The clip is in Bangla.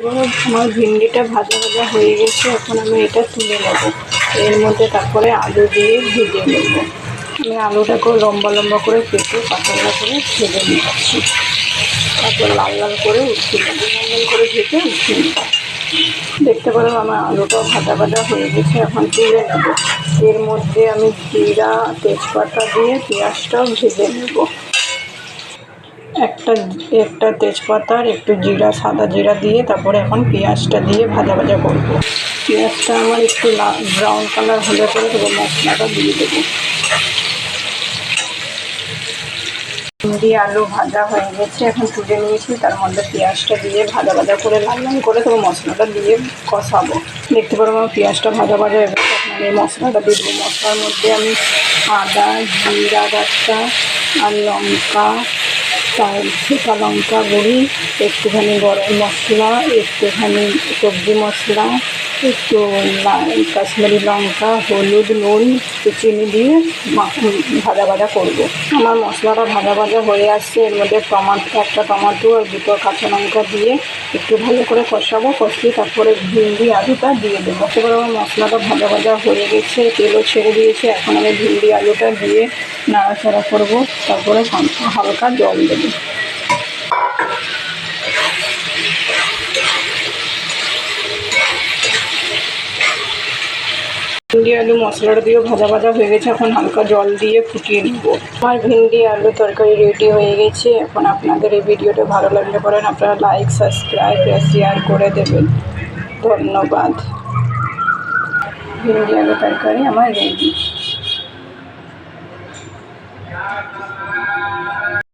আমার ভিন্ডিটা ভাজা ভাজা হয়ে গেছে, এখন আমি এটা তুলে নেব। এর মধ্যে তারপরে আলু দিয়ে ভেজে নেব। আমি আলুটাকে লম্বা লম্বা করে কেটে পাতলা করে ভেজে নিচ্ছি তারপর লাল লাল করে নেব। লাল লাল করে ভেজে নেব। দেখতে পারো আমার আলুটাও ভাজা ভাজা হয়ে গেছে, এখন তুলে নেব। এর মধ্যে আমি জিরা, তেজপাতা দিয়ে পেঁয়াজটাও ভেজে নেব। একটা একটা তেজপাতা একটু জিরা, সাদা জিরা দিয়ে তারপরে এখন পেঁয়াজটা দিয়ে ভাজা ভাজা করব। পেঁয়াজটা আমার একটু ব্রাউন কালার হলে পরে তবে মশলাটা দিয়ে দেবো। ভিন্ডি আলু ভাজা হয়ে গেছে, এখন তুলে নিয়েছি, তার মধ্যে পেঁয়াজটা দিয়ে ভাজা ভাজা করে লাল করে তবে মশলাটা দিয়ে কষাবো। দেখতে পারো আমার পেঁয়াজটা ভাজা ভাজা এবার আপনার এই মশলাটা দিয়ে দেবো। মশলার মধ্যে আমি আদা, জিরা, বাটা আর লঙ্কা শুকা লঙ্কা গুঁড়ি একটুখানি গরম মশলা একটুখানি সবজি মশলা একটু কাশ্মীরি লঙ্কা, হলুদ, নুন, একটু চিনি দিয়ে ভাজা ভাজা করব। আমার মশলাটা ভাজা ভাজা হয়ে আসছে, এর মধ্যে টমাটো একটা টমাটো আর দুটো কাঁচা লঙ্কা দিয়ে একটু ভালো করে কষাবো, কষিয়ে তারপরে ভিন্ডি আলুটা দিয়ে দেবো। এবার আমার মশলাটা ভাজা ভাজা হয়ে গেছে, তেলও ছেড়ে দিয়েছে, এখন আমি ভিন্ডি আলুটা দিয়ে নাড়াচাড়া করব, তারপরে হালকা জল দেবো। ভেন্ডি, আলু, মশলাটা দিয়ে ভাজা ভাজা হয়ে গেছে। এখন হালকা জল দিয়ে ফুটিয়ে নিব। আমার ভেন্ডি, আলু তরকারি রেডি হয়ে গেছে। এখন আপনাদের এই ভিডিওটা ভালো লাগলে পড়েন আপনারা লাইক সাবস্ক্রাইব শেয়ার করে দেবেন। ধন্যবাদ। ভেন্ডি, আলু তরকারি আমার রেডি